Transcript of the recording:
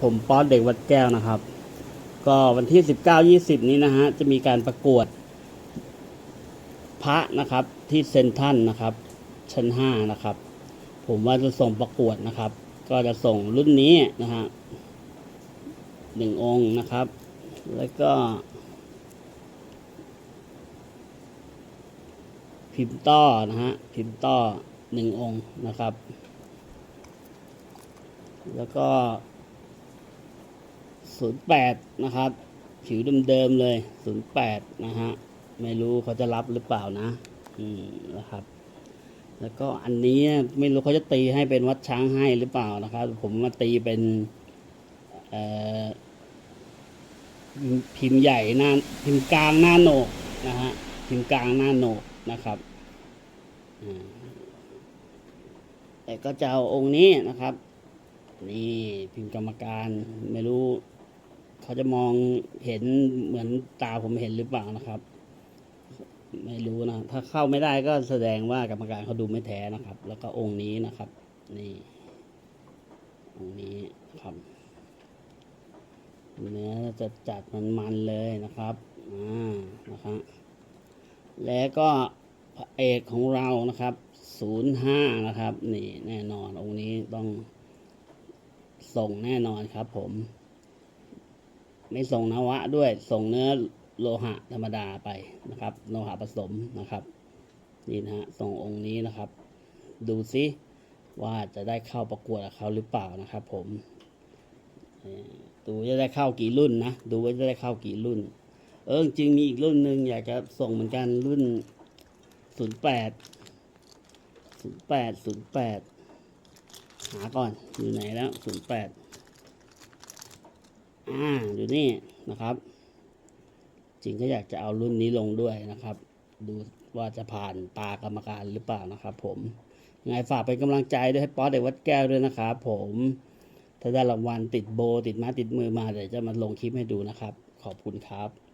ผมป๊อตเด็กวัดแก้วนะครับ ก็วันที่สิบเก้ายี่สิบนี้นะฮะจะมีการประกวด พระนะครับที่เซนทันนะครับ ชั้นห้านะครับ ผมว่าจะส่งประกวดนะครับ ก็จะส่งรุ่นนี้นะฮะหนึ่งองค์นะครับ แล้วก็ พิมพ์ต้อนะฮะพิมพ์ต้อหนึ่งองค์นะครับ แล้วก็ ศูนย์แปดนะครับ ผิวเดิมๆเลยศูนย์แปดนะฮะ ไม่รู้เขาจะรับหรือเปล่านะ อืมนะครับ แล้วก็อันนี้ไม่รู้เขาจะตีให้เป็นวัดช้างให้หรือเปล่านะครับ ผมมาตีเป็นเอ่อพิมพ์ใหญ่หน้าพิมพ์กลางหน้าโหนกนะฮะพิมพ์กลางหน้าโหนกนะครับแต่ก็จะเอาองค์นี้นะครับ นี่พิมพ์กรรมการไม่รู้ เขาจะมองเห็นเหมือนตาผมเห็นหรือเปล่านะครับ ไม่รู้นะถ้าเข้าไม่ได้ก็แสดงว่ากรรมการเขาดูไม่แท้นะครับ แล้วก็องค์นี้นะครับ นี่ องค์นี้ครับเนื้อจะจัดมันๆเลยนะครับอ่านะครับแล้วก็พระเอกของเรานะครับศูนย์ห้านะครับ นี่แน่นอนองค์นี้ต้องส่งแน่นอนครับผม ไม่ส่งนวะด้วย ส่งเนื้อโลหะธรรมดาไปนะครับ โลหะผสมนะครับ นี่นะฮะ ส่งองค์นี้นะครับ ดูซิว่าจะได้เข้าประกวดเขาหรือเปล่านะครับ ผมดูจะได้เข้ากี่รุ่นนะ ดูว่าจะได้เข้ากี่รุ่น เออจริงมีอีกรุ่นหนึ่งอยากจะส่งเหมือนกันรุ่นศูนย์แปดศูนย์แปดศูนย์แปดหาก่อนอยู่ไหนแล้วศูนย์แปด อ่าอยู่นี่นะครับ จริงก็อยากจะเอารุ่นนี้ลงด้วยนะครับ ดูว่าจะผ่านตากรรมการหรือเปล่านะครับ ผมยังไงฝากเป็นกำลังใจด้วยให้ป๊อตเด็กวัดแก้วด้วยนะครับผมถ้าได้รางวัลติดโบติดมาติดมือมาเดี๋ยวจะมาลงคลิปให้ดูนะครับ ขอบคุณครับ